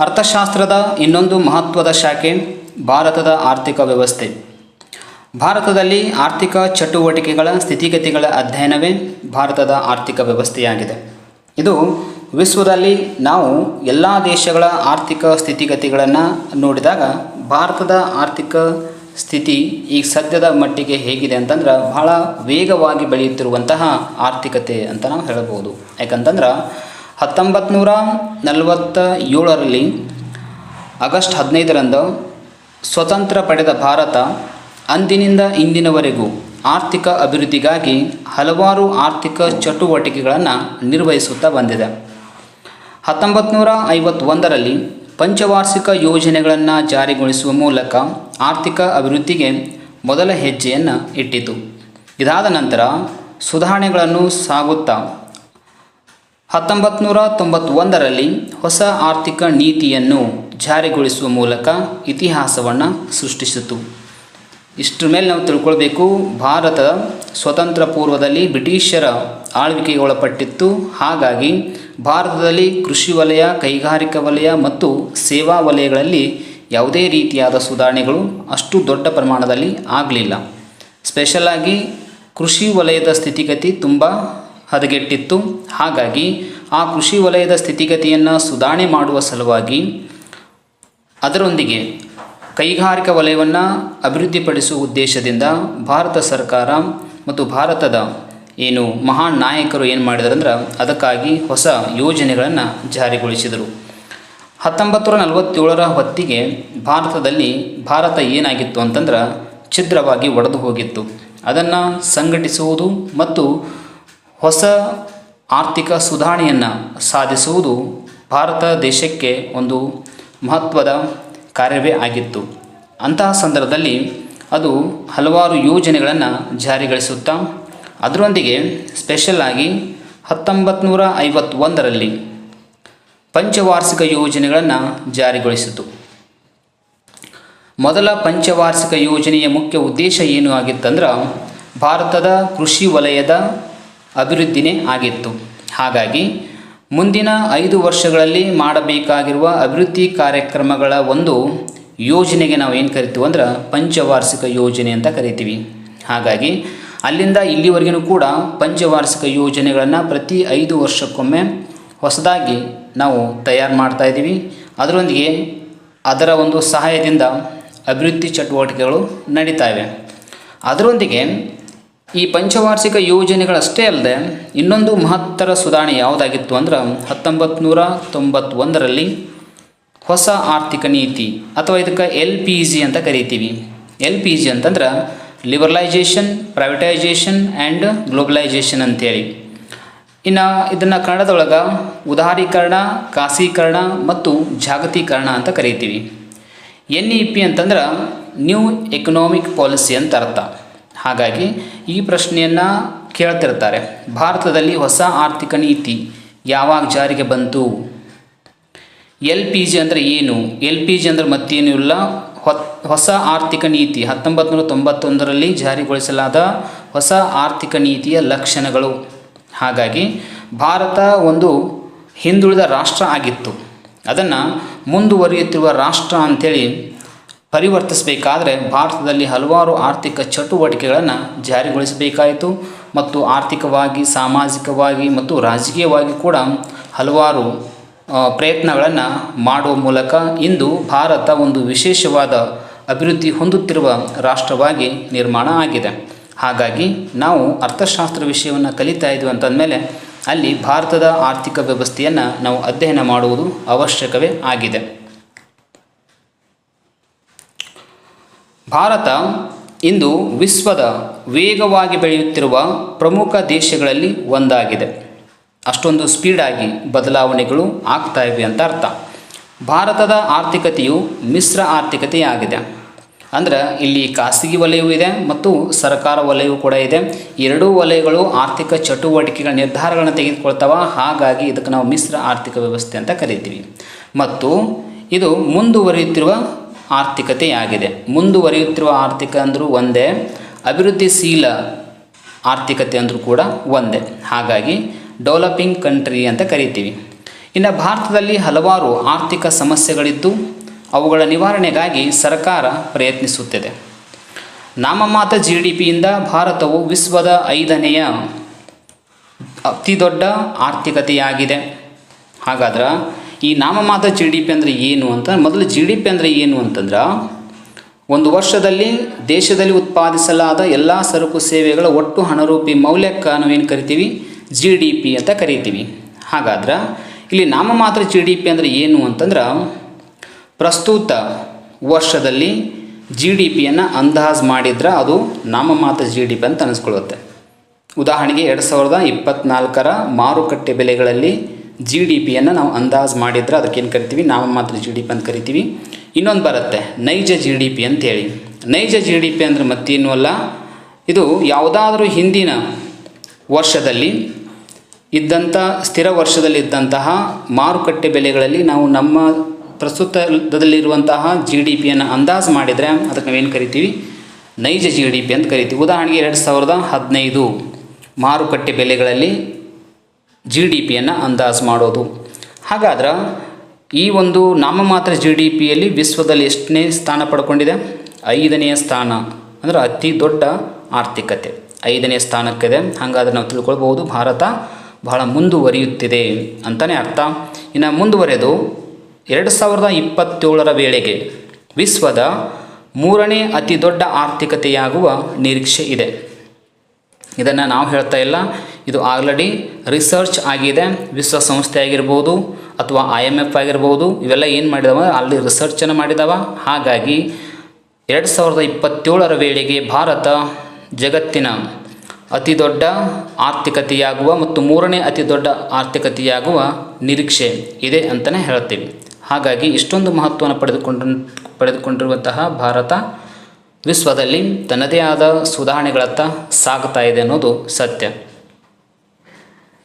ಅರ್ಥಶಾಸ್ತ್ರದ ಇನ್ನೊಂದು ಮಹತ್ವದ ಶಾಖೆ ಭಾರತದ ಆರ್ಥಿಕ ವ್ಯವಸ್ಥೆ. ಭಾರತದಲ್ಲಿ ಆರ್ಥಿಕ ಚಟುವಟಿಕೆಗಳ ಸ್ಥಿತಿಗತಿಗಳ ಅಧ್ಯಯನವೇ ಭಾರತದ ಆರ್ಥಿಕ ವ್ಯವಸ್ಥೆಯಾಗಿದೆ. ಇದು ವಿಶ್ವದಲ್ಲಿ ನಾವು ಎಲ್ಲ ದೇಶಗಳ ಆರ್ಥಿಕ ಸ್ಥಿತಿಗತಿಗಳನ್ನು ನೋಡಿದಾಗ ಭಾರತದ ಆರ್ಥಿಕ ಸ್ಥಿತಿ ಈಗ ಸದ್ಯದ ಮಟ್ಟಿಗೆ ಹೇಗಿದೆ ಅಂತಂದ್ರೆ ಬಹಳ ವೇಗವಾಗಿ ಬೆಳೆಯುತ್ತಿರುವಂತಹ ಆರ್ಥಿಕತೆ ಅಂತ ನಾವು ಹೇಳಬಹುದು. ಯಾಕಂತಂದ್ರೆ ಹತ್ತೊಂಬತ್ತು ನೂರ ನಲವತ್ತ ಏಳರಲ್ಲಿ ಆಗಸ್ಟ್ ಹದಿನೈದರಂದು ಸ್ವತಂತ್ರ ಪಡೆದ ಭಾರತ ಅಂದಿನಿಂದ ಇಂದಿನವರೆಗೂ ಆರ್ಥಿಕ ಅಭಿವೃದ್ಧಿಗಾಗಿ ಹಲವಾರು ಆರ್ಥಿಕ ಚಟುವಟಿಕೆಗಳನ್ನು ನಿರ್ವಹಿಸುತ್ತಾ ಬಂದಿದೆ. ಹತ್ತೊಂಬತ್ತು ನೂರ ಐವತ್ತೊಂದರಲ್ಲಿ ಪಂಚವಾರ್ಷಿಕ ಯೋಜನೆಗಳನ್ನು ಜಾರಿಗೊಳಿಸುವ ಮೂಲಕ ಆರ್ಥಿಕ ಅಭಿವೃದ್ಧಿಗೆ ಮೊದಲ ಹೆಜ್ಜೆಯನ್ನು ಇಟ್ಟಿತು. ಇದಾದ ನಂತರ ಸುಧಾರಣೆಗಳನ್ನು ಸಾಗುತ್ತಾ ಹತ್ತೊಂಬತ್ತು ನೂರ ತೊಂಬತ್ತೊಂದರಲ್ಲಿ ಹೊಸ ಆರ್ಥಿಕ ನೀತಿಯನ್ನು ಜಾರಿಗೊಳಿಸುವ ಮೂಲಕ ಇತಿಹಾಸವನ್ನು ಸೃಷ್ಟಿಸಿತು. ಇಷ್ಟರ ಮೇಲೆ ನಾವು ತಿಳ್ಕೊಳ್ಬೇಕು ಭಾರತ ಸ್ವತಂತ್ರ ಪೂರ್ವದಲ್ಲಿ ಬ್ರಿಟಿಷರ ಆಳ್ವಿಕೆಗೆ ಒಳಪಟ್ಟಿತ್ತು ಹಾಗಾಗಿ ಭಾರತದಲ್ಲಿ ಕೃಷಿ ವಲಯ, ಕೈಗಾರಿಕಾ ವಲಯ ಮತ್ತು ಸೇವಾ ವಲಯಗಳಲ್ಲಿ ಯಾವುದೇ ರೀತಿಯಾದ ಸುಧಾರಣೆಗಳು ಅಷ್ಟು ದೊಡ್ಡ ಪ್ರಮಾಣದಲ್ಲಿ ಆಗಲಿಲ್ಲ. ಸ್ಪೆಷಲಾಗಿ ಕೃಷಿ ವಲಯದ ಸ್ಥಿತಿಗತಿ ತುಂಬ ಹದಗೆಟ್ಟಿತ್ತು. ಹಾಗಾಗಿ ಆ ಕೃಷಿ ವಲಯದ ಸ್ಥಿತಿಗತಿಯನ್ನು ಸುಧಾರಣೆ ಮಾಡುವ ಸಲುವಾಗಿ ಅದರೊಂದಿಗೆ ಕೈಗಾರಿಕಾ ವಲಯವನ್ನು ಅಭಿವೃದ್ಧಿಪಡಿಸುವ ಉದ್ದೇಶದಿಂದ ಭಾರತ ಸರ್ಕಾರ ಮತ್ತು ಭಾರತದ ಏನು ಮಹಾನ್ ನಾಯಕರು ಏನು ಮಾಡಿದರಂದ್ರೆ ಅದಕ್ಕಾಗಿ ಹೊಸ ಯೋಜನೆಗಳನ್ನು ಜಾರಿಗೊಳಿಸಿದರು. ಹತ್ತೊಂಬತ್ತು ನೂರ ನಲವತ್ತೇಳರ ಹೊತ್ತಿಗೆ ಭಾರತದಲ್ಲಿ ಭಾರತ ಏನಾಗಿತ್ತು ಅಂತಂದ್ರೆ ಛಿದ್ರವಾಗಿ ಒಡೆದು ಹೋಗಿತ್ತು. ಅದನ್ನು ಸಂಘಟಿಸುವುದು ಮತ್ತು ಹೊಸ ಆರ್ಥಿಕ ಸುಧಾರಣೆಯನ್ನು ಸಾಧಿಸುವುದು ಭಾರತ ದೇಶಕ್ಕೆ ಒಂದು ಮಹತ್ವದ ಕಾರ್ಯವೇ ಆಗಿತ್ತು. ಅಂತಹ ಸಂದರ್ಭದಲ್ಲಿ ಅದು ಹಲವಾರು ಯೋಜನೆಗಳನ್ನು ಜಾರಿಗೊಳಿಸುತ್ತಾ, ಅದರೊಂದಿಗೆ ಸ್ಪೆಷಲ್ಲಾಗಿ ಹತ್ತೊಂಬತ್ತು ನೂರ ಐವತ್ತೊಂದರಲ್ಲಿ ಪಂಚವಾರ್ಷಿಕ ಯೋಜನೆಗಳನ್ನು ಜಾರಿಗೊಳಿಸಿತು. ಮೊದಲ ಪಂಚವಾರ್ಷಿಕ ಯೋಜನೆಯ ಮುಖ್ಯ ಉದ್ದೇಶ ಏನು ಆಗಿತ್ತಂದ್ರೆ, ಭಾರತದ ಕೃಷಿ ವಲಯದ ಅಭಿವೃದ್ಧಿನೇ ಆಗಿತ್ತು. ಹಾಗಾಗಿ ಮುಂದಿನ ಐದು ವರ್ಷಗಳಲ್ಲಿ ಮಾಡಬೇಕಾಗಿರುವ ಅಭಿವೃದ್ಧಿ ಕಾರ್ಯಕ್ರಮಗಳ ಒಂದು ಯೋಜನೆಗೆ ನಾವು ಏನು ಕರಿತೀವಿ ಅಂದ್ರೆ ಪಂಚವಾರ್ಷಿಕ ಯೋಜನೆ ಅಂತ ಕರಿತೀವಿ. ಹಾಗಾಗಿ ಅಲ್ಲಿಂದ ಇಲ್ಲಿವರೆಗೂ ಕೂಡ ಪಂಚವಾರ್ಷಿಕ ಯೋಜನೆಗಳನ್ನು ಪ್ರತಿ ಐದು ವರ್ಷಕ್ಕೊಮ್ಮೆ ಹೊಸದಾಗಿ ನಾವು ತಯಾರು ಮಾಡ್ತಾ ಇದ್ದೀವಿ. ಅದರೊಂದಿಗೆ ಅದರ ಒಂದು ಸಹಾಯದಿಂದ ಅಭಿವೃದ್ಧಿ ಚಟುವಟಿಕೆಗಳು ನಡೀತಾ ಇವೆ. ಅದರೊಂದಿಗೆ ಈ ಪಂಚವಾರ್ಷಿಕ ಯೋಜನೆಗಳಷ್ಟೇ ಅಲ್ಲದೆ ಇನ್ನೊಂದು ಮಹತ್ತರ ಸುಧಾರಣೆ ಯಾವುದಾಗಿತ್ತು ಅಂದ್ರೆ ಹತ್ತೊಂಬತ್ತು ನೂರ ತೊಂಬತ್ತೊಂದರಲ್ಲಿ ಹೊಸ ಆರ್ಥಿಕ ನೀತಿ ಅಥವಾ ಇದಕ್ಕೆ ಎಲ್ ಪಿ ಜಿ ಅಂತ ಕರಿತೀವಿ. ಎಲ್ ಪಿ ಜಿ ಅಂತಂದ್ರೆ ಲಿಬರಲೈಜೇಷನ್ ಪ್ರೈವೇಟೈಜೇಷನ್ ಆ್ಯಂಡ್ ಗ್ಲೋಬಲೈಜೇಷನ್ ಅಂತೇಳಿ. ಇನ್ನು ಇದನ್ನು ಕನ್ನಡದೊಳಗೆ ಉದಾರೀಕರಣ ಖಾಸೀಕರಣ ಮತ್ತು ಜಾಗತೀಕರಣ ಅಂತ ಕರಿತೀವಿ. ಎನ್ ಇ ಪಿ ಅಂತಂದ್ರೆ ನ್ಯೂ ಎಕನಾಮಿಕ್ ಪಾಲಿಸಿ ಅಂತ ಅರ್ಥ. ಹಾಗಾಗಿ ಈ ಪ್ರಶ್ನೆಯನ್ನು ಕೇಳ್ತಿರ್ತಾರೆ. ಭಾರತದಲ್ಲಿ ಹೊಸ ಆರ್ಥಿಕ ನೀತಿ ಯಾವಾಗ ಜಾರಿಗೆ ಬಂತು? ಎಲ್ ಪಿ ಜಿ ಅಂದರೆ ಏನು? ಎಲ್ ಪಿ ಜಿ ಅಂದರೆ ಮತ್ತೇನೂ ಇಲ್ಲ. ಹೊಸ ಆರ್ಥಿಕ ನೀತಿ ಹತ್ತೊಂಬತ್ತು ನೂರ ತೊಂಬತ್ತೊಂದರಲ್ಲಿ ಜಾರಿಗೊಳಿಸಲಾದ ಹೊಸ ಆರ್ಥಿಕ ನೀತಿಯ ಲಕ್ಷಣಗಳು. ಹಾಗಾಗಿ ಭಾರತ ಒಂದು ಹಿಂದುಳಿದ ರಾಷ್ಟ್ರ ಆಗಿತ್ತು. ಅದನ್ನು ಮುಂದುವರಿಯುತ್ತಿರುವ ರಾಷ್ಟ್ರ ಅಂಥೇಳಿ ಪರಿವರ್ತಿಸಬೇಕಾದ್ರೆ ಭಾರತದಲ್ಲಿ ಹಲವಾರು ಆರ್ಥಿಕ ಚಟುವಟಿಕೆಗಳನ್ನು ಜಾರಿಗೊಳಿಸಬೇಕಾಯಿತು ಮತ್ತು ಆರ್ಥಿಕವಾಗಿ, ಸಾಮಾಜಿಕವಾಗಿ ಮತ್ತು ರಾಜಕೀಯವಾಗಿ ಕೂಡ ಹಲವಾರು ಪ್ರಯತ್ನಗಳನ್ನು ಮಾಡುವ ಮೂಲಕ ಇಂದು ಭಾರತ ಒಂದು ವಿಶೇಷವಾದ ಅಭಿವೃದ್ಧಿ ಹೊಂದುತ್ತಿರುವ ರಾಷ್ಟ್ರವಾಗಿ ನಿರ್ಮಾಣ ಆಗಿದೆ. ಹಾಗಾಗಿ ನಾವು ಅರ್ಥಶಾಸ್ತ್ರ ವಿಷಯವನ್ನು ಕಲಿತಾ ಇದ್ವಿ ಅಂತಂದಮೇಲೆ ಅಲ್ಲಿ ಭಾರತದ ಆರ್ಥಿಕ ವ್ಯವಸ್ಥೆಯನ್ನು ನಾವು ಅಧ್ಯಯನ ಮಾಡುವುದು ಅವಶ್ಯಕವೇ ಆಗಿದೆ. ಭಾರತ ಇಂದು ವಿಶ್ವದ ವೇಗವಾಗಿ ಬೆಳೆಯುತ್ತಿರುವ ಪ್ರಮುಖ ದೇಶಗಳಲ್ಲಿ ಒಂದಾಗಿದೆ. ಅಷ್ಟೊಂದು ಸ್ಪೀಡಾಗಿ ಬದಲಾವಣೆಗಳು ಆಗ್ತಾ ಇವೆ ಅಂತ ಅರ್ಥ. ಭಾರತದ ಆರ್ಥಿಕತೆಯು ಮಿಶ್ರ ಆರ್ಥಿಕತೆಯಾಗಿದೆ. ಅಂದ್ರೆ ಇಲ್ಲಿ ಖಾಸಗಿ ವಲಯವೂ ಇದೆ ಮತ್ತು ಸರ್ಕಾರ ವಲಯವೂ ಕೂಡ ಇದೆ. ಎರಡೂ ವಲಯಗಳು ಆರ್ಥಿಕ ಚಟುವಟಿಕೆಗಳ ನಿರ್ಧಾರಗಳನ್ನು ತೆಗೆದುಕೊಳ್ತಾವ, ಹಾಗಾಗಿ ಇದಕ್ಕೆ ನಾವು ಮಿಶ್ರ ಆರ್ಥಿಕ ವ್ಯವಸ್ಥೆ ಅಂತ ಕರಿತೀವಿ. ಮತ್ತು ಇದು ಮುಂದುವರಿಯುತ್ತಿರುವ ಆರ್ಥಿಕತೆಯಾಗಿದೆ. ಮುಂದುವರಿಯುತ್ತಿರುವ ಆರ್ಥಿಕ ಅಂದರೂ ಒಂದೇ ಅಭಿವೃದ್ಧಿಶೀಲ ಆರ್ಥಿಕತೆ ಅಂದರೂ ಕೂಡ ಒಂದೇ. ಹಾಗಾಗಿ ಡೆವಲಪಿಂಗ್ ಕಂಟ್ರಿ ಅಂತ ಕರಿತೀವಿ. ಇನ್ನು ಭಾರತದಲ್ಲಿ ಹಲವಾರು ಆರ್ಥಿಕ ಸಮಸ್ಯೆಗಳಿದ್ದು, ಅವುಗಳ ನಿವಾರಣೆಗಾಗಿ ಸರ್ಕಾರ ಪ್ರಯತ್ನಿಸುತ್ತಿದೆ. ನಾಮಮಾತ ಜಿ ಡಿ ಪಿಯಿಂದ ಭಾರತವು ವಿಶ್ವದ ಐದನೆಯ ಅತಿ ದೊಡ್ಡ ಆರ್ಥಿಕತೆಯಾಗಿದೆ. ಹಾಗಾದ್ರೆ ಈ ನಾಮಮಾತ್ರ ಜಿ ಡಿ ಪಿ ಅಂದರೆ ಏನು ಅಂತ? ಮೊದಲು ಜಿ ಡಿ ಪಿ ಅಂದರೆ ಏನು ಅಂತಂದ್ರೆ, ಒಂದು ವರ್ಷದಲ್ಲಿ ದೇಶದಲ್ಲಿ ಉತ್ಪಾದಿಸಲಾದ ಎಲ್ಲ ಸರಕು ಸೇವೆಗಳ ಒಟ್ಟು ಹಣರೂಪಿ ಮೌಲ್ಯಕ್ಕೆ ನಾವೇನು ಕರಿತೀವಿ? ಜಿ ಡಿ ಪಿ ಅಂತ ಕರಿತೀವಿ. ಹಾಗಾದ್ರೆ, ಇಲ್ಲಿ ನಾಮಮಾತ್ರ ಜಿ ಡಿ ಪಿ ಅಂದರೆ ಏನು ಅಂತಂದ್ರೆ, ಪ್ರಸ್ತುತ ವರ್ಷದಲ್ಲಿ ಜಿ ಡಿ ಪಿಯನ್ನು ಅಂದಾಜು ಮಾಡಿದ್ರೆ ಅದು ನಾಮಮಾತ್ರ ಜಿ ಡಿ ಪಿ ಅಂತ ಅನಿಸ್ಕೊಳ್ಳುತ್ತೆ ಉದಾಹರಣೆಗೆ ಎರಡು ಸಾವಿರದ ಇಪ್ಪತ್ತ್ನಾಲ್ಕರ ಮಾರುಕಟ್ಟೆ ಬೆಲೆಗಳಲ್ಲಿ ಜಿ ಡಿ ಪಿಯನ್ನು ನಾವು ಅಂದಾಜು ಮಾಡಿದ್ರೆ ಅದಕ್ಕೇನು ಕರಿತೀವಿ? ನಾವು ಮಾತ್ರ ಜಿ ಡಿ ಪಿ ಅಂತ ಕರಿತೀವಿ. ಇನ್ನೊಂದು ಬರುತ್ತೆ. ನೈಜ ಜಿ ಡಿ ಪಿ ಅಂತೇಳಿ. ನೈಜ ಜಿ ಡಿ ಪಿ ಅಂದರೆ ಮತ್ತೇನು ಅಲ್ಲ? ಇದು ಯಾವುದಾದ್ರೂ ಹಿಂದಿನ ವರ್ಷದಲ್ಲಿ ಇದ್ದಂಥ ಸ್ಥಿರ ವರ್ಷದಲ್ಲಿದ್ದಂತಹ ಮಾರುಕಟ್ಟೆ ಬೆಲೆಗಳಲ್ಲಿ ನಾವು ನಮ್ಮ ಪ್ರಸ್ತುತದಲ್ಲಿರುವಂತಹ ಜಿ ಡಿ ಪಿಯನ್ನು ಅಂದಾಜು ಮಾಡಿದರೆ ಅದಕ್ಕೆ ನಾವೇನು ಕರಿತೀವಿ? ನೈಜ ಜಿ ಡಿ ಪಿ ಅಂತ ಕರಿತೀವಿ. ಉದಾಹರಣೆಗೆ ಎರಡು ಸಾವಿರದ ಹದಿನೈದು ಮಾರುಕಟ್ಟೆ ಬೆಲೆಗಳಲ್ಲಿ ಜಿ ಡಿ ಪಿಯನ್ನು ಅಂದಾಜು ಮಾಡೋದು. ಹಾಗಾದ್ರೆ ಈ ಒಂದು ನಾಮಮಾತ್ರ ಜಿ ಡಿ ಪಿಯಲ್ಲಿ ವಿಶ್ವದಲ್ಲಿ ಎಷ್ಟನೇ ಸ್ಥಾನ ಪಡ್ಕೊಂಡಿದೆ? ಐದನೆಯ ಸ್ಥಾನ. ಅಂದರೆ ಅತಿ ದೊಡ್ಡ ಆರ್ಥಿಕತೆ. ಐದನೇ ಸ್ಥಾನಕ್ಕಿದೆ. ಹಾಗಾದ್ರೆ ನಾವು ತಿಳ್ಕೊಳ್ಬೋದು ಭಾರತ ಬಹಳ ಮುಂದುವರಿಯುತ್ತಿದೆ ಅಂತಲೇ ಅರ್ಥ. ಇನ್ನು ಮುಂದುವರೆದು ಎರಡು ಸಾವಿರದ ಇಪ್ಪತ್ತೇಳರ ವೇಳೆಗೆ ವಿಶ್ವದ ಮೂರನೇ ಅತಿ ದೊಡ್ಡ ಆರ್ಥಿಕತೆಯಾಗುವ ನಿರೀಕ್ಷೆ ಇದೆ. ಇದನ್ನು ನಾವು ಹೇಳ್ತಾ ಇಲ್ಲ. ಇದು ಆಲ್ರೆಡಿ ರಿಸರ್ಚ್ ಆಗಿದೆ ವಿಶ್ವಸಂಸ್ಥೆ ಆಗಿರ್ಬೋದು ಅಥವಾ ಐ ಎಂ ಎಫ್ ಆಗಿರ್ಬೋದು, ಇವೆಲ್ಲ ಏನು ಮಾಡಿದವ? ಅಲ್ಲಿ ರಿಸರ್ಚನ್ನು ಮಾಡಿದಾವೆ. ಹಾಗಾಗಿ ಎರಡು ಸಾವಿರದ ಇಪ್ಪತ್ತೇಳರ ವೇಳೆಗೆ ಭಾರತ ಜಗತ್ತಿನ ಅತಿ ದೊಡ್ಡ ಆರ್ಥಿಕತೆಯಾಗುವ ಮತ್ತು ಮೂರನೇ ಅತಿ ದೊಡ್ಡ ಆರ್ಥಿಕತೆಯಾಗುವ ನಿರೀಕ್ಷೆ ಇದೆ ಅಂತಲೇ ಹೇಳ್ತೀವಿ. ಹಾಗಾಗಿ ಇಷ್ಟೊಂದು ಮಹತ್ವವನ್ನು ಪಡೆದುಕೊಂಡು, ಪಡೆದುಕೊಂಡಿರುವಂತಹ ಭಾರತ ವಿಶ್ವದಲ್ಲಿ ತನ್ನದೇ ಆದ ಸುಧಾರಣೆಗಳತ್ತ ಸಾಗ್ತಾ ಇದೆ ಅನ್ನೋದು ಸತ್ಯ.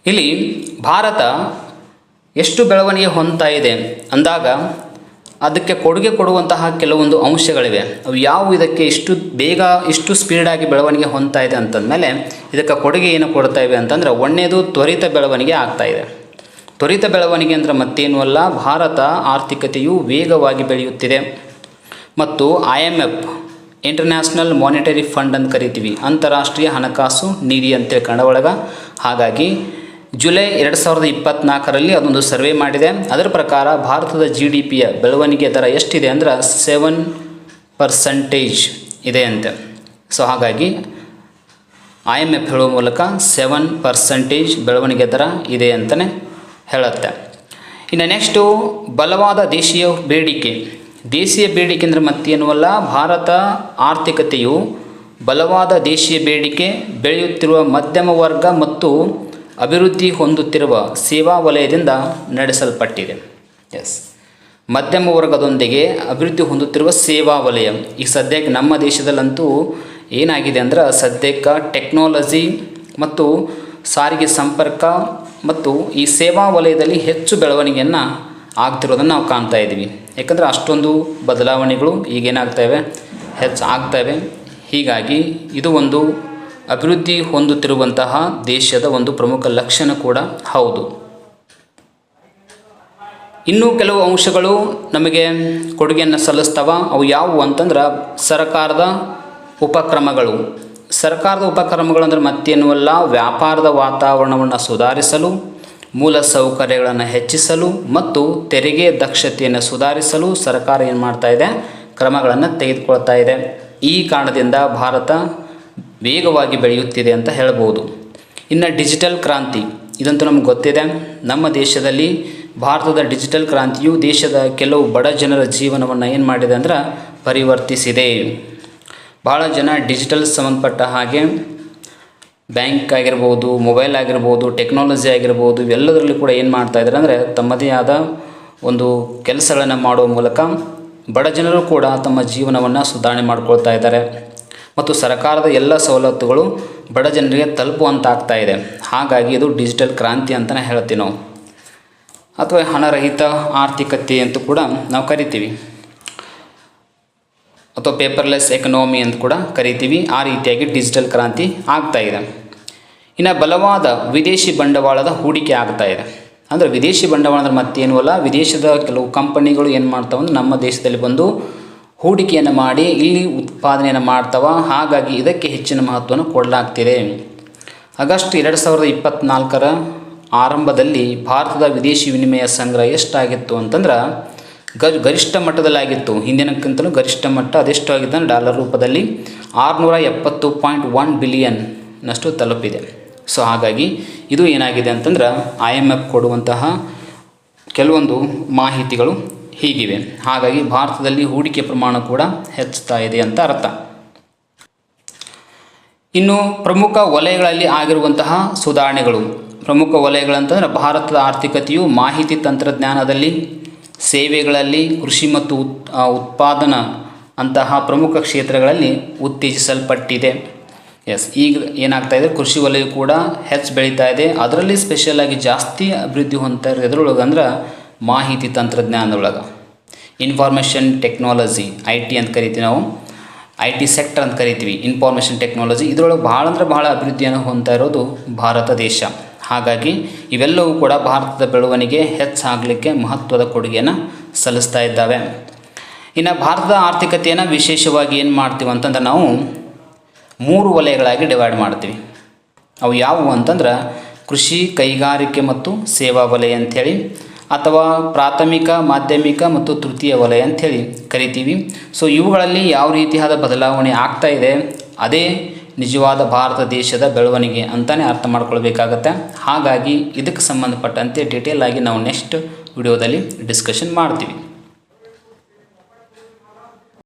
ಇಲ್ಲಿ ಭಾರತ ಎಷ್ಟು ಬೆಳವಣಿಗೆ ಹೊಂದ್ತಾ ಇದೆ ಅಂದಾಗ ಅದಕ್ಕೆ ಕೊಡುಗೆ ಕೊಡುವಂತಹ ಕೆಲವೊಂದು ಅಂಶಗಳಿವೆ. ಅವು ಯಾವ ಇದಕ್ಕೆ ಇಷ್ಟು ಬೇಗ ಇಷ್ಟು ಸ್ಪೀಡಾಗಿ ಬೆಳವಣಿಗೆ ಹೊಂದ್ತಾ ಇದೆ ಅಂತಂದಮೇಲೆ ಇದಕ್ಕೆ ಕೊಡುಗೆ ಏನು ಕೊಡ್ತಾ ಇವೆ ಅಂತಂದರೆ ಒಳ್ಳೆಯದು ತ್ವರಿತ ಬೆಳವಣಿಗೆ ಆಗ್ತಾ ಇದೆ. ತ್ವರಿತ ಬೆಳವಣಿಗೆ ಅಂದರೆ ಮತ್ತೇನೂ ಅಲ್ಲ, ಭಾರತ ಆರ್ಥಿಕತೆಯು ವೇಗವಾಗಿ ಬೆಳೆಯುತ್ತಿದೆ. ಮತ್ತು I M F international monetary fund ಅಂತ ಕರಿತೀವಿ. ಅಂತಾರಾಷ್ಟ್ರೀಯ ಹಣಕಾಸು ನಿಧಿ ಅಂತೇಳಿ ಕನ್ನಡ ಒಳಗೆ. ಹಾಗಾಗಿ ಜುಲೈ ಎರಡು ಸಾವಿರದ ಇಪ್ಪತ್ನಾಲ್ಕರಲ್ಲಿ ಅದೊಂದು ಸರ್ವೆ ಮಾಡಿದೆ. ಅದರ ಪ್ರಕಾರ ಭಾರತದ ಜಿ ಡಿ ಪಿಯ ಬೆಳವಣಿಗೆ ದರ ಎಷ್ಟಿದೆ ಅಂದ್ರೆ ಸೆವೆನ್ ಪರ್ಸಂಟೇಜ್ ಇದೆ ಅಂತೆ. ಸೊ ಹಾಗಾಗಿ ಐ ಎಂ ಎಫ್ ಹೇಳುವ ಮೂಲಕ ಸೆವೆನ್ ಪರ್ಸಂಟೇಜ್ ಬೆಳವಣಿಗೆ ದರ ಇದೆ ಅಂತಲೇ ಹೇಳುತ್ತೆ. ಇನ್ನು ನೆಕ್ಸ್ಟು ಬಲವಾದ ದೇಶೀಯ ಬೇಡಿಕೆ. ದೇಶೀಯ ಬೇಡಿಕೆ ಅಂದರೆ ಮತ್ತೇನುವಲ್ಲ, ಭಾರತ ಆರ್ಥಿಕತೆಯು ಬಲವಾದ ದೇಶೀಯ ಬೇಡಿಕೆ ಬೆಳೆಯುತ್ತಿರುವ ಮಧ್ಯಮ ವರ್ಗ ಮತ್ತು ಅಭಿವೃದ್ಧಿ ಹೊಂದುತ್ತಿರುವ ಸೇವಾ ವಲಯದಿಂದ ನಡೆಸಲ್ಪಟ್ಟಿದೆ. ಎಸ್ ಮಧ್ಯಮ ವರ್ಗದೊಂದಿಗೆ ಅಭಿವೃದ್ಧಿ ಹೊಂದುತ್ತಿರುವ ಸೇವಾ ವಲಯ. ಈಗ ಸದ್ಯಕ್ಕೆ ನಮ್ಮ ದೇಶದಲ್ಲಂತೂ ಏನಾಗಿದೆ ಅಂದ್ರೆ ಸದ್ಯಕ್ಕೆ ಟೆಕ್ನಾಲಜಿ ಮತ್ತು ಸಾರಿಗೆ ಸಂಪರ್ಕ ಮತ್ತು ಈ ಸೇವಾ ವಲಯದಲ್ಲಿ ಹೆಚ್ಚು ಬೆಳವಣಿಗೆಯನ್ನು ಆಗ್ತಿರೋದನ್ನು ನಾವು ಕಾಣ್ತಾ ಇದ್ದೀವಿ. ಯಾಕಂದರೆ ಅಷ್ಟೊಂದು ಬದಲಾವಣೆಗಳು ಈಗೇನಾಗ್ತವೆ ಹೆಚ್ಚು ಆಗ್ತವೆ ಹೀಗಾಗಿ ಇದು ಒಂದು ಅಭಿವೃದ್ಧಿ ಹೊಂದುತ್ತಿರುವಂತಹ ದೇಶದ ಒಂದು ಪ್ರಮುಖ ಲಕ್ಷಣ ಕೂಡ ಹೌದು. ಇನ್ನೂ ಕೆಲವು ಅಂಶಗಳು ನಮಗೆ ಕೊಡುಗೆಯನ್ನು ಸಲ್ಲಿಸ್ತಾವ. ಅವು ಯಾವುವು ಅಂತಂದ್ರೆ ಸರ್ಕಾರದ ಉಪಕ್ರಮಗಳು. ಸರ್ಕಾರದ ಉಪಕ್ರಮಗಳು ಅಂದರೆ ಮತ್ತೇನೂ ಅಲ್ಲ ವ್ಯಾಪಾರದ ವಾತಾವರಣವನ್ನು ಸುಧಾರಿಸಲು, ಮೂಲ ಸೌಕರ್ಯಗಳನ್ನು ಹೆಚ್ಚಿಸಲು ಮತ್ತು ತೆರಿಗೆ ದಕ್ಷತೆಯನ್ನು ಸುಧಾರಿಸಲು ಸರ್ಕಾರ ಏನು ಮಾಡ್ತಾ ಇದೆ? ಕ್ರಮಗಳನ್ನು ತೆಗೆದುಕೊಳ್ತಾ ಇದೆ. ಈ ಕಾರಣದಿಂದ ಭಾರತ ವೇಗವಾಗಿ ಬೆಳೆಯುತ್ತಿದೆ ಅಂತ ಹೇಳ್ಬೋದು. ಇನ್ನು ಡಿಜಿಟಲ್ ಕ್ರಾಂತಿ, ಇದಂತೂ ನಮ್ಗೆ ಗೊತ್ತಿದೆ. ನಮ್ಮ ದೇಶದಲ್ಲಿ ಭಾರತದ ಡಿಜಿಟಲ್ ಕ್ರಾಂತಿಯು ದೇಶದ ಕೆಲವು ಬಡ ಜನರ ಜೀವನವನ್ನು ಏನು ಮಾಡಿದೆ ಅಂದ್ರೆ ಪರಿವರ್ತಿಸಿದೆ. ಭಾಳ ಜನ ಡಿಜಿಟಲ್ ಸಂಬಂಧಪಟ್ಟ ಹಾಗೆ ಬ್ಯಾಂಕ್ ಆಗಿರ್ಬೋದು, ಮೊಬೈಲ್ ಆಗಿರ್ಬೋದು, ಟೆಕ್ನಾಲಜಿ ಆಗಿರ್ಬೋದು ಇವೆಲ್ಲದರಲ್ಲಿ ಕೂಡ ಏನು ಮಾಡ್ತಾ ಇದ್ದಾರೆ ಅಂದರೆ ತಮ್ಮದೇ ಆದ ಒಂದು ಕೆಲಸಗಳನ್ನು ಮಾಡುವ ಮೂಲಕ ಬಡ ಜನರು ಕೂಡ ತಮ್ಮ ಜೀವನವನ್ನು ಸುಧಾರಣೆ ಮಾಡ್ಕೊಳ್ತಾ ಇದ್ದಾರೆ ಮತ್ತು ಸರ್ಕಾರದ ಎಲ್ಲ ಸವಲತ್ತುಗಳು ಬಡ ಜನರಿಗೆ ತಲುಪುವಂತಾಗ್ತಾ ಇದೆ. ಹಾಗಾಗಿ ಇದು ಡಿಜಿಟಲ್ ಕ್ರಾಂತಿ ಅಂತಲೇ ಹೇಳ್ತೀವಿ ನಾವು ಅಥವಾ ಹಣರಹಿತ ಆರ್ಥಿಕತೆ ಅಂತ ಕೂಡ ನಾವು ಕರಿತೀವಿ. ಅಥವಾ ಪೇಪರ್ಲೆಸ್ ಎಕನಾಮಿ ಅಂತ ಕೂಡ ಕರಿತೀವಿ. ಆ ರೀತಿಯಾಗಿ ಡಿಜಿಟಲ್ ಕ್ರಾಂತಿ ಆಗ್ತಾ ಇದೆ. ಇನ್ನು ಬಲವಾದ ವಿದೇಶಿ ಬಂಡವಾಳದ ಹೂಡಿಕೆ ಆಗ್ತಾ ಇದೆ. ಅಂದರೆ ವಿದೇಶಿ ಬಂಡವಾಳ ಅಂದ್ರೆ ಮತ್ತೇನು ಅಲ್ಲ, ವಿದೇಶದ ಕೆಲವು ಕಂಪನಿಗಳು ಏನು ಮಾಡ್ತಾವೆ ಅಂದ್ರೆ ನಮ್ಮ ದೇಶದಲ್ಲಿ ಬಂದು ಹೂಡಿಕೆಯನ್ನು ಮಾಡಿ ಇಲ್ಲಿ ಉತ್ಪಾದನೆಯನ್ನು ಮಾಡ್ತವ, ಹಾಗಾಗಿ ಇದಕ್ಕೆ ಹೆಚ್ಚಿನ ಮಹತ್ವವನ್ನು ಕೊಡಲಾಗ್ತಿದೆ. ಆಗಸ್ಟ್ ಎರಡು ಸಾವಿರದ ಇಪ್ಪತ್ತ್ನಾಲ್ಕರ ಆರಂಭದಲ್ಲಿ ಭಾರತದ ವಿದೇಶಿ ವಿನಿಮಯ ಸಂಗ್ರಹ ಎಷ್ಟಾಗಿತ್ತು ಅಂತಂದ್ರೆ ಗ ಗರಿಷ್ಠ ಮಟ್ಟದಲ್ಲಾಗಿತ್ತು. ಹಿಂದಿನಕ್ಕಿಂತಲೂ ಗರಿಷ್ಠ ಮಟ್ಟ ಅದೆಷ್ಟು ಆಗಿತ್ತು ಡಾಲರ್ ರೂಪದಲ್ಲಿ ಆರುನೂರ ಎಪ್ಪತ್ತು ಪಾಯಿಂಟ್ ಒನ್ ಬಿಲಿಯನ್ನಷ್ಟು ತಲುಪಿದೆ. ಸೊ, ಹಾಗಾಗಿ ಇದು ಏನಾಗಿದೆ ಅಂತಂದ್ರೆ, ಐ ಎಂ ಎಫ್ ಕೊಡುವಂತಹ ಕೆಲವೊಂದು ಮಾಹಿತಿಗಳು ಹೀಗಿವೆ ಹಾಗಾಗಿ ಭಾರತದಲ್ಲಿ ಹೂಡಿಕೆ ಪ್ರಮಾಣ ಕೂಡ ಹೆಚ್ಚುತ್ತಾ ಇದೆ ಅಂತ ಅರ್ಥ. ಇನ್ನು ಪ್ರಮುಖ ವಲಯಗಳಲ್ಲಿ ಆಗಿರುವಂತಹ ಸುಧಾರಣೆಗಳು. ಪ್ರಮುಖ ವಲಯಗಳಂತಂದರೆ ಭಾರತದ ಆರ್ಥಿಕತೆಯು ಮಾಹಿತಿ ತಂತ್ರಜ್ಞಾನದಲ್ಲಿ, ಸೇವೆಗಳಲ್ಲಿ, ಕೃಷಿ ಮತ್ತು ಉತ್ಪಾದನಾ ಅಂತಹ ಪ್ರಮುಖ ಕ್ಷೇತ್ರಗಳಲ್ಲಿ ಉತ್ತೇಜಿಸಲ್ಪಟ್ಟಿದೆ. ಎಸ್ ಈಗ ಏನಾಗ್ತಾ ಇದೆ, ಕೃಷಿ ವಲಯ ಕೂಡ ಹೆಚ್ಚು ಬೆಳೀತಾ ಇದೆ. ಅದರಲ್ಲಿ ಸ್ಪೆಷಲ್ ಆಗಿ ಜಾಸ್ತಿ ಅಭಿವೃದ್ಧಿ ಹೊಂದ್ತಾ ಇರೋದು ಎದ್ರೊಳಗೆ ಅಂದ್ರೆ ಮಾಹಿತಿ ತಂತ್ರಜ್ಞಾನದೊಳಗೆ. ಇನ್ಫಾರ್ಮೇಷನ್ ಟೆಕ್ನಾಲಜಿ ಐ ಟಿ ಅಂತ ಕರಿತೀವಿ ನಾವು. ಐ ಟಿ ಸೆಕ್ಟರ್ ಅಂತ ಕರಿತೀವಿ. ಇನ್ಫಾರ್ಮೇಷನ್ ಟೆಕ್ನಾಲಜಿ ಇದರೊಳಗೆ ಭಾಳ ಅಂದ್ರೆ ಭಾಳ ಅಭಿವೃದ್ಧಿಯನ್ನು ಹೊಂದ್ತಾ ಇರೋದು ಭಾರತ ದೇಶ. ಹಾಗಾಗಿ ಇವೆಲ್ಲವೂ ಕೂಡ ಭಾರತದ ಬೆಳವಣಿಗೆ ಹೆಚ್ಚಾಗಲಿಕ್ಕೆ ಮಹತ್ವದ ಕೊಡುಗೆಯನ್ನು ಸಲ್ಲಿಸ್ತಾ ಇದ್ದಾವೆ. ಇನ್ನು ಭಾರತದ ಆರ್ಥಿಕತೆಯನ್ನು ವಿಶೇಷವಾಗಿ ಏನು ಮಾಡ್ತೀವಿ ಅಂತಂದ್ರೆ ನಾವು ಮೂರು ವಲಯಗಳಾಗಿ ಡಿವೈಡ್ ಮಾಡ್ತೀವಿ. ಅವು ಯಾವುವು ಅಂತಂದ್ರೆ ಕೃಷಿ, ಕೈಗಾರಿಕೆ ಮತ್ತು ಸೇವಾ ವಲಯ ಅಂಥೇಳಿ ಅಥವಾ ಪ್ರಾಥಮಿಕ, ಮಾಧ್ಯಮಿಕ ಮತ್ತು ತೃತೀಯ ವಲಯ ಅಂಥೇಳಿ ಕರಿತೀವಿ. ಸೊ ಇವುಗಳಲ್ಲಿ ಯಾವ ರೀತಿಯಾದ ಬದಲಾವಣೆ ಆಗ್ತಾ ಇದೆ? ಅದೇ ನಿಜವಾದ ಭಾರತ ದೇಶದ ಬೆಳವಣಿಗೆ ಅಂತಲೇ ಅರ್ಥ ಮಾಡ್ಕೊಳ್ಬೇಕಾಗತ್ತೆ. ಹಾಗಾಗಿ ಇದಕ್ಕೆ ಸಂಬಂಧಪಟ್ಟಂತೆ ಡೀಟೇಲ್ ಆಗಿ ನಾವು ನೆಕ್ಸ್ಟ್ ವಿಡಿಯೋದಲ್ಲಿ ಡಿಸ್ಕಷನ್ ಮಾಡ್ತೀವಿ.